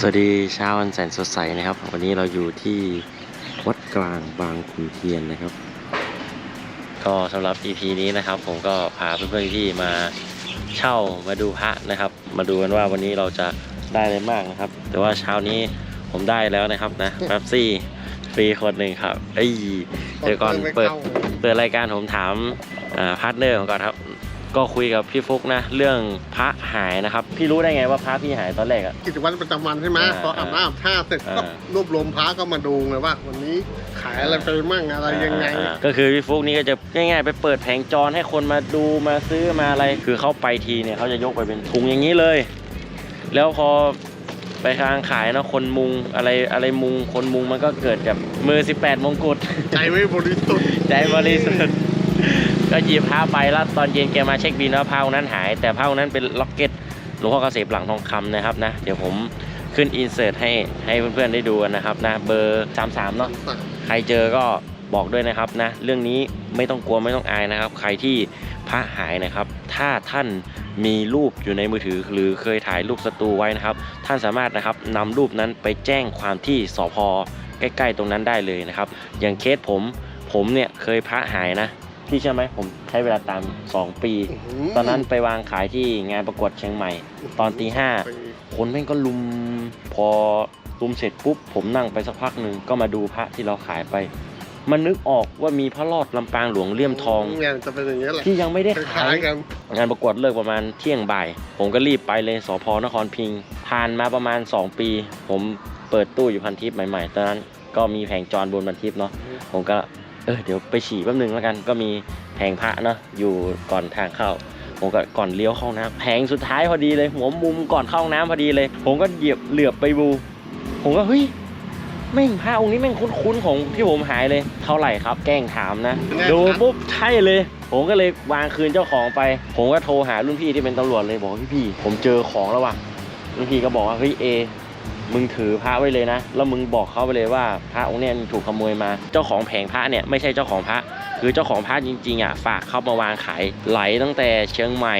สวัสดีเช้าวันแสนสดใสนะครับ วันนี้เราอยู่ที่วัดกลางบางขุนเทียนนะครับ ก็สำหรับ EP นี้นะครับ ผมก็พาเพื่อนๆพี่มาเช่ามาดูพระนะครับ มาดูกันว่าวันนี้เราจะได้อะไรมากนะครับ แต่ว่าเช้านี้ผมได้แล้วนะครับนะแป๊บซี่ฟรีคนหนึ่งครับเอ้ยเดี๋ยวก่อนเปิดเปิดรายการผมถามพาร์ทเนอร์ผมก่อนครับ ก็คุยกับพี่ฟุกนะ เรื่องพระ หายนะครับ พี่รู้ได้ไงว่าพระพี่หายตอนแรกอะ กิจวัตรประจำวันใช่ไหมอ่าพออาบน้ำอาบท่าเสร็จอ่าก็รวบรวมพระก็มาดูเลยว่า วันนี้ขายอะไรไปมั่งอะไรยังไง อ่าก็คือพี่ฟุกนี่ก็จะง่ายๆ ไปเปิดแผงจรให้คนมาดูมาซื้อมาอะไร คือเขาไปทีเนี่ยเขาจะยกไปเป็นถุงอย่างนี้เลย แล้วพอไปทางขายนะคนมุงอะไรอะไรมุงคนมุงมันก็เกิดกับมือ 18 มงกุฎ ใจไม่บริสุทธิ์ใจบริสุทธิ์ ก็หยิบผ้าไปแล้วตอนเย็นแกมาเช็คบินว่าผ้านั้นหาย แต่ผ้านั้นเป็นล็อกเก็ตหลวงพ่อเกษมหลังทองคำนะครับนะ เดี๋ยวผมขึ้นอินเสิร์ตให้ให้เพื่อนๆได้ดูกันนะครับนะเบอร์ 33 เนาะใครเจอก็บอกด้วยนะครับนะ เรื่องนี้ไม่ต้องกลัวไม่ต้องอายนะครับ ใครที่พระหายนะครับ ถ้าท่านมีรูปอยู่ในมือถือหรือเคยถ่ายรูปศัตรูไว้นะครับ ท่านสามารถนะครับนำรูปนั้นไปแจ้งความที่สพใกล้ ๆ ตรงนั้นได้เลยนะครับ อย่างเคสผมผมเนี่ยเคยพระหายนะ พี่เชื่อไหมผมใช้เวลาตาม 2 ปี ตอนนั้นไปวางขายที่งานประกวดเชียงใหม่ ตอนตีห้าคนแม่งก็ลุมพอลุมเสร็จปุ๊บ ผมนั่งไปสักพักหนึ่งก็มาดูพระที่เราขายไป มันนึกออกว่ามีพระรอดลำปางหลวงเลี่ยมทองงานจะเป็นอย่างนี้ยแหละที่ยังไม่ได้คขาล้ายยๆกันงานประกวดเลิกประมาณเที่ยงบ่าย ผมก็รีบไปเลยสพนครพิงค์ผ่านมาประมาณ 2 ปี ผมเปิดตู้อยู่พันทิปใหม่ ๆ ตอนนั้นก็มีแผงจรบนพันทิปเนาะผมก็ เออเดี๋ยวไปฉี่แป๊บนึงแล้วกันก็มีแผงพระเนาะอยู่ก่อนทางเข้า ผมก็ก่อนเลี้ยวเข้าห้องน้ำแผงสุดท้ายพอดีเลย หัวมุมก่อนเข้าห้องน้ำพอดีเลย ผมก็เหยียบเหลือบไปดูผมก็เฮ้ยแม่งพระองค์นี้แม่งคุ้นๆของที่ผมหายเลย เท่าไหร่ครับ แกล้งถามนะดูปุ๊บใช่เลย ผมก็เลยวางคืนเจ้าของไป ผมก็โทรหารุ่นพี่ที่เป็นตำรวจเลยบอกว่าพี่พี่ๆผมเจอของแล้วว่ะรุ่นพี่ก็บอกว่าเฮ้ยเอ มึงถือพระไว้เลยนะ แล้วมึงบอกเขาไปเลยว่าพระองค์เนี้ยถูกขโมยมา เจ้าของแผงพระเนี่ยไม่ใช่เจ้าของพระ คือเจ้าของพระจริงๆอะฝากเขามาวางขายไหลตั้งแต่เชียงใหม่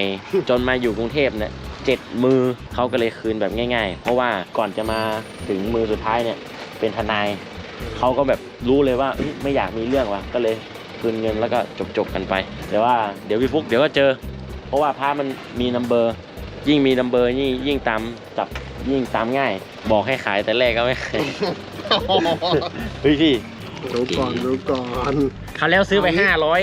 จนมาอยู่กรุงเทพเนี่ยเจ็ดมือเขาก็เลยคืนแบบง่าย ๆ เพราะว่าก่อนจะมาถึงมือสุดท้ายเนี่ยเป็นทนายเขาก็แบบรู้เลยว่าไม่อยากมีเรื่องว่ะก็เลยคืนเงินแล้วก็จบๆกันไป แต่ว่าเดี๋ยวพี่ฟุกเดี๋ยวก็เจอ เพราะว่าพระมันมีนัมเบอร์ยิ่งมีนัมเบอร์ยิ่งยิ่งตามจับ ยิ่งตามง่าย บอกให้ขายแต่แรกก็ไม่ขายเฮ้ยพี่ดูก่อนดูก่อนคราวแล้วซื้อไปห้าร้อย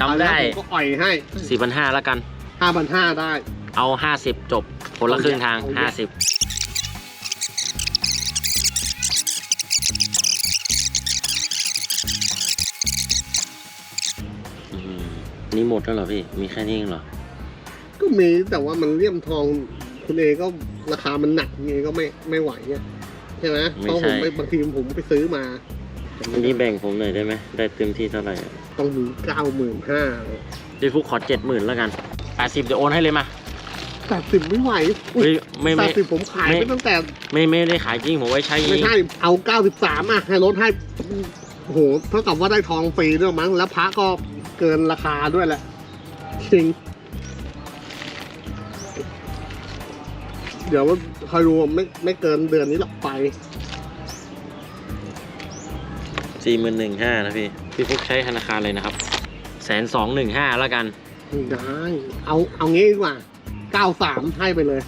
จำได้ผมก็อ่อยให้สี่พันห้าแล้วกัน ห้าพันห้าได้ เอาห้าสิบจบ คนละครึ่งทาง เอาเยห้าอะสิบนี่หมดแล้วเหรอพี่ มีแค่นี้เองเหรอ ก็มีแต่ว่ามันเลี่ยมทองคุณเอก็ ราคามันหนักเอก็ไม่ไม่ไหวเนี่ยใช่ไหมไม่เพราะใช่ผมไปบางทีผมไปซื้อมาอันนี้แบ่งผมหน่อยได้ไหมได้เต็มที่เท่าไหร่อะต้องมีเก้าหมื่นห้าพี่ฟุกขอเจ็ดหมื่นแล้วกันแปดสิบเดี๋ยวโอนให้เลยมาแปดสิบไม่ไหวเฮ้ยไม่แปไม่ดสิบผมขายไม่ไปตั้งแต่ ไม่ไม่ได้ขายจริงผมไว้ใช้ไม่ใช่เอาเก้าสิบสามอะให้ลดให้โอ้โหเท่ากับว่าได้ทองฟรีด้วยมั้งแล้วพระก็เกินราคาด้วยแหละจริง เดี๋ยวคอยดูไม่ไม่เกินเดือนนี้หรอกไปสี่หมื่นหนึ่งห้านะพี่ พี่ฟุกใช้ธนาคารเลยนะครับแสนสองหนึ่งห้าแล้วกันไม่ได้ เอาเอางี้ดีกว่าเก้าสามให้ไปเลย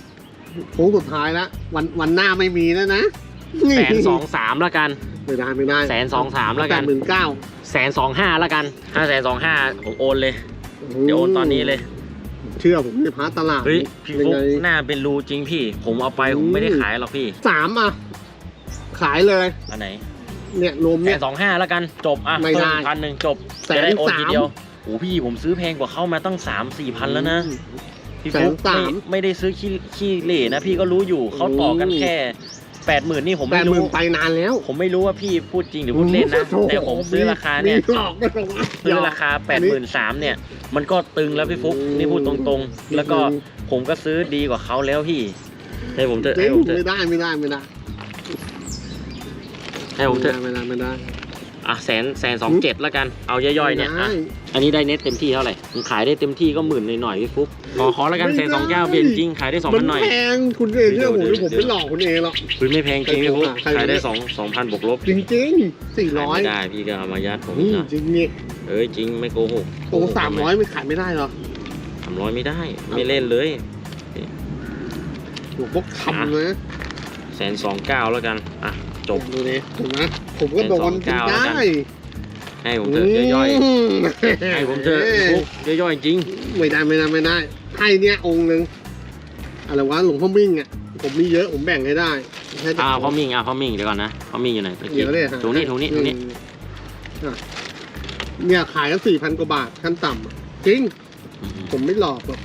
โค้งสุดท้ายแล้ววันวันหน้าไม่มีแล้วนะแสนสองสามแล้วกันไม่ได้ไม่ได้แสนสองสามแล้วกันหมื่นเก้าแสนสองห้าแล้วกันถ้าแสนสองห้าผมโอนเลย เดี๋ยวโอนตอนนี้เลย เชื่อผมในพระตลาดเฮ้ยพี่ยังฟุกไงหน้าเป็นรูจริงพี่ ผมเอาไปผมไม่ได้ขายหรอกพี่ สามอะ ขายเลย อันไหนเนี่ยรวมแสเนี่ย นสองห้าแล้วกันจบอะไม่ได้ พันหนึ่งจบแสนจะได้โอนทีสามเดียวโอ้พี่ผมซื้อแพงกว่าเข้ามาตั้งสามสี่พันแล้วนะพี่ฟุกแสนสามไม่ไม่ได้ซื้อขี้ขี้เหร่นะพี่ก็รู้อยู่เขาต่อกันแค่ แปดหมื่นนี่ผมแปไม่ดหมื่รู้ นไปนานแล้ว ผมไม่รู้ว่าพี่พูดจริงหรือพูดเล่นนะ โอ้โหแต่ผมซื้อราคาเนี่ย มีหลอกไม่ต้องซื้อราคา8ปดหมื่นสามเนี่ย มันก็ตึงแล้วพี่ฟุก นี่พูดตรงๆ แล้วก็ผมก็ซื้อดีกว่าเขาแล้วพี่ ให้ผมเถอะจริให้งผมเถอะไม่ได้ไม่ได้ไม่ได้ให้ผมเถอะไม่ได้ไม่ได้ อะแสนแสนสองเจ็ดแล้วกันเอาย่อยๆเนี่ยไม่อะได้อันนี้ได้เน็ตเต็มที่เท่าไหร่ผมขายได้เต็มที่ก็หมื่นหน่อยๆพี่ฟุ๊กขอขอแล้วกันแสนสองเก้าเปลี่ยนจริงขายได้สองมัพันหน่อยแพงคุณเองเชื่อผมดิผมไม่หลอกคุณเองหรอกคุณไม่แพงจริงพี่ฟุ๊กใครโทรหาใครขายได้สองสองพันบวกลบจริงๆสี่ร้อยขายไม่ได้พี่ก็เอามายัดผมนี่นะจริงนี่เอ้ยจริงไม่โกหกโอ้สามร้อยไม่ขายไม่ได้หรอสามร้อยไม่ได้ไม่เล่นเลยหลวงพวกคำเลยแสนสองเก้าแล้วกันอะ จบ ดูนี่ถูกไหมผมก็โดนจนได้ให้ผมเถอะย่อยมๆให้ผมเถอะพี่ฟุ๊กย่อยๆจริง ไม่ได้ไม่ได้ไม่ได้ ให้เนี่ยองค์หนึ่งอะไรวะหลวงพ่อมิ่งอะผมมีเยอะผมแบ่งให้ได้แค่จะอ่าพ่อมิ่งอ่าพ่อมิ่งเดี๋ยวก่อนนะพ่อมิ่งอยู่ไหนตะกี้เดี๋ยวเลยหาตรงนี้ตรงนี้ตรงนี้อืมอะเนี่ยขายกันสี่พันกว่าบาทขั้นต่ำอะจริงอืมผมไม่หลอกหรอก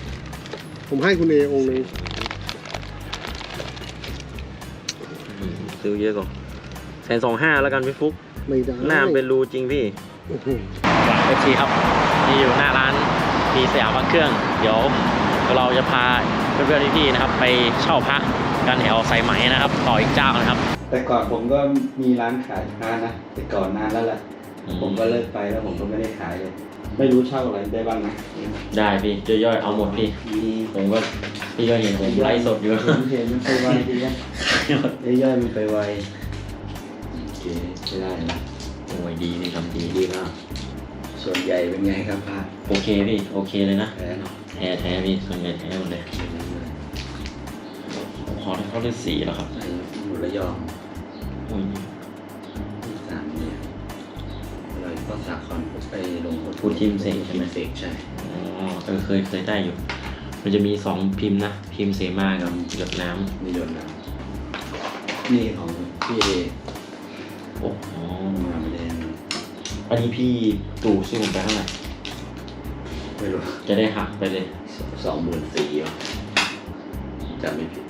ผมให้คุณเอองค์หนึ่งอืมซื้อเยอะกว่าแส นสองห้าแล้วกันพี่ฟุ๊กไม่ได้หน้ามันเป็นรูจริงพี่โอ้โหเอฟซีครับที่อยู่หน้าร้านมีสยามพระเครื่อง เดี๋ยวเราจะพาเพื่อนๆพี่ๆนะครับ ไปเช่าพระกันแถวสายไหมนะครับ ต่ออีกเจ้านะครับ แต่ก่อนผมก็มีร้านขายพระนะแต่ก่อนนานแล้วแหละผมก็เลิกไปแล้วผมก็ไม่ได้ขายเลยไม่รู้เช่าอะไรได้บ้างนะได้พี่ย่อยๆเอาหมดพี่ มีผมก็พี่ก็เห็นผมไลฟ์สดอยู่ ผมเห็นมันไปไวดีนะย่อยๆมันไปไวโอ เคใช้ได้นะโอ้ยดีพี่ทำดีดีมากส่วนใหญ่เป็นไงครับพระโอเคพี่โอเคเลยนะแพ้เนาะแท้แท้พี่ส่วนใหญ่แท้หมดเลยผมขอให้เขาเลือดสีแล้วครับไอ้หมูระยองอุ้ยที่สามเนี่ยเลยก็สาครไปลงพูดทีมเสกใช่ไหมเสกใช่อ๋อเออเคยเคยได้อยู่ มันจะมีสองพิมพ์นะพิมพ์เสมากับหยดน้ำนิยมนะนี่ของพี่เอ โอ้โหมาไม่ได้อันนี้พี่ตู่ซื้อผมไปเท่าไหร่ไม่รู้จะได้หักไปเลยสองหมื่นสี่วะจำไม่ผิด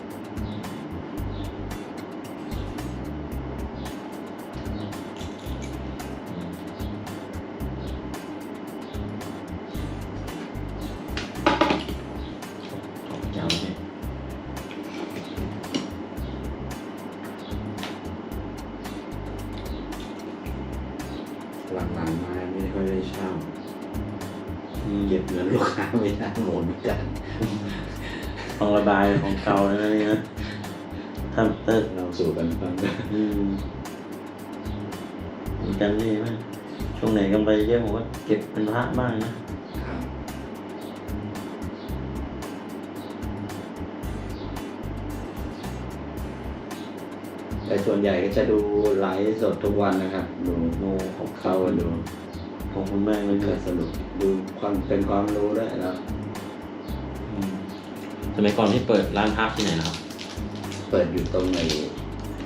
หลังๆมาไม่ค่อยได้เช่าเก็บเงินลูกค้าไม่ได้หมดเหมือนกันของระบายของเก่าแล้วนี่นะถ้าถ้าเราสู่กันฟังอืมเหมือนกันนี่ไหมช่วงไหนกำไรเยอะผมก็เก็บเป็นพระบ้างนะ แต่ส่วนใหญ่ก็จะดูไลฟ์สดทุกวันนะครับ ดูโน้ของเขาอะดูขอบคุณมากเลยก็พี่สนุกดูความเป็นความรู้ด้วยแล้วอืมสมัยก่อนที่เปิดร้านพระที่ไหนนะครับ เปิดอยู่ตรงใน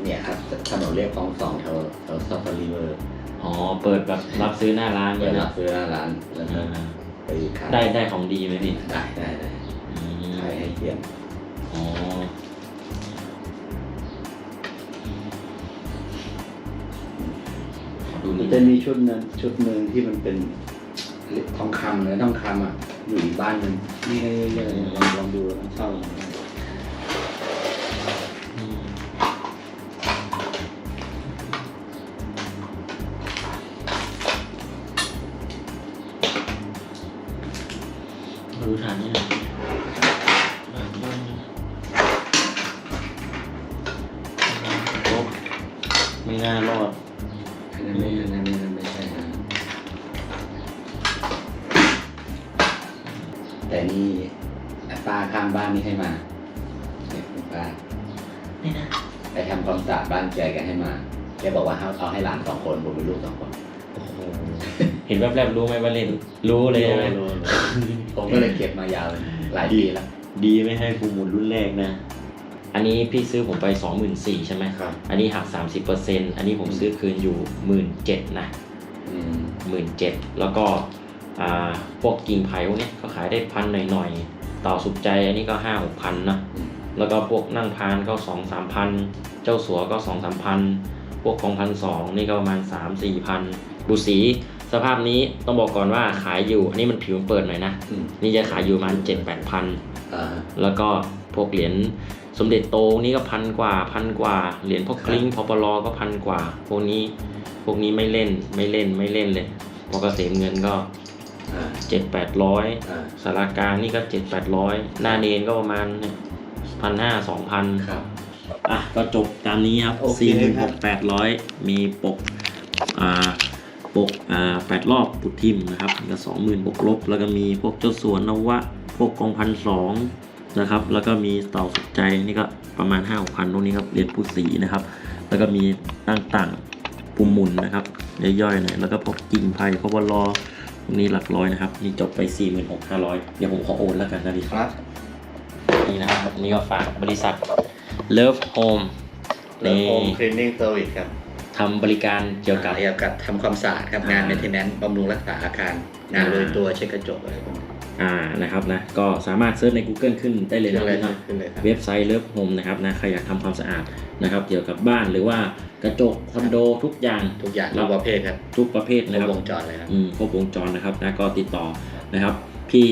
เนี่ยครับถนนเรียบคลองสองแถวแถวซัฟฟารีเวอร์อ๋อ เปิดแบบรับซื้อหน้าร้านเปิเนี่ดยรันะบซื้อหน้าร้านแล้วก็อ่าไปขายได้ได้ของดีไหมพี่ได้ได้ได้อืมขายให้เทียมอ๋อ จะมีชุดนั้นชุดหนึ่งที่มันเป็นทองคำเลยทองคำอะอยู่อีกบ้านหนึ่งนี่ลองลองดูแล้วเช่า บ้านนี่ให้มาเนี่ยคุณป้านี่นะไปทำความสะอาดบ้านแกแกให้มาแกบอกว่าให้เอาให้หลานสองคนผมมีลูกสองคนโอ้โหเห็นแวบๆรู้ไหมว่าเล่น รู้เลยใช่ไหมผมก็เลยเก็บมายาวเลยหลายปีแล้วดีไม่ให้ฟูหมุนรุ่นแรกนะ อันนี้พี่ซื้อผมไปสองหมื่นสี่ใช่ไหมครับ อันนี้หักสามสิบเปอร์เซ็นอันนี้ผมซื้อคืนอยู่หมื่นเจ็ดนะอืมหมื่นเจ็ดแล้วก็อ่าพวกกิ่งไผ่พวกเนี้ยก็ขายได้พันหน่อยๆเต่าสุขใจอันนี้ก็ห้าหกพันนะอืมแล้วก็พวกนั่งพานก็สองสามพันเจ้าสัวก็สองสามพันพวกของพันสองนี่ก็ประมาณสามสี่พันดูสีสภาพนี้ต้องบอกก่อนว่าขายอยู่ อันนี้มันผิวมันเปิดหน่อยนะอืมนี่จะขายอยู่ประมาณเจ็ดแปดพันอ่าแล้วก็พวกเหรียญสมเด็จโตนี่ก็พันกว่าพันกว่า เหรียญพวกกลิ้งพอปลอก็พันกว่า พวกนี้พวกนี้ไม่เล่นไม่เล่นไม่เล่นเลยพอเกษมเงินก็อ่า เจ็ดแปดร้อยอ่าสารากลางนี่ก็เจ็ดแปดร้อยหน้าเนนก็ประมาณพันห้าสองพันครับอะก็จบตามนี้ครับโอเคสี่หมื่นคหรับกแปดร้อยมีปกอ่าปกอ่าแปดรอบปุดทิมนะครับก็สองหมื่นบวกลบ แล้วก็มีพวกเจ้าสวนนวะ พวกกองพันสองนะครับ แล้วก็มีเต่าสุดใจนี่ก็ประมาณห้าหกพันตรงนี้ครับเหรียญผู้สีนะครับ แล้วก็มีต่างๆปุ่มหมุนนะครับย่อยๆหน่อยแล้วก็พวกกิ่งไผ่พวกบอลลอตรง นี้หลักร้อยนะครับ นี่จบไป 4 6 5 0 0 เดี๋ยวผมขอโอนแล้วกันนะดิครับ นี่นะครับ นี่ก็ฝากบริษัท Love Home แล้วโฮมคลีนนิ่งเซอร์วิสครับทำบริการเกี่ยวกับ เกี่ยวกับทำความสะอาดครับงานอ่าเมนเทนแนนซ์บำรุงรักษาอาคาร งานอ่าโรยตัวเช็ดกระจกอะไรพวกนี้ อ่านะครับนะก็สามารถเซิร์ชใน Google ขึ้นได้เลยขึ้นะนเลยครับขึ้นเลยครับเว็บไซต์ Love Home นะครับนะใครอยากทำความสะอาดนะครับเกี่ยวกับบ้านหรือว่ากระจกคอนโดทุกอย่างทุกอย่างครัทุบกประเภทครับทุกประเภทครนะบครับวงจรเลยครับอืมครบวงจรนะครับนะก็ติดต่อนะครับ พี่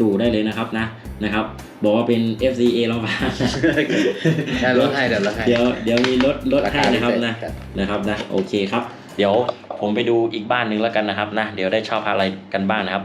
ตู่ได้เลยนะครับนะนะครับ บอกว่าเป็น FCA เราบ้างได้ลดให้เดี๋ยวลดให้เดี๋ยวเดี๋ยวมีลดลดราให้คานะครับพิเศษนะครับนะครับนะโอเคครับ เดี๋ยวผมไปดูอีกบ้านหนึ่งแล้วกันนะครับนะเดี๋ยวได้เช่าพาอะไรกันบ้างนะครับ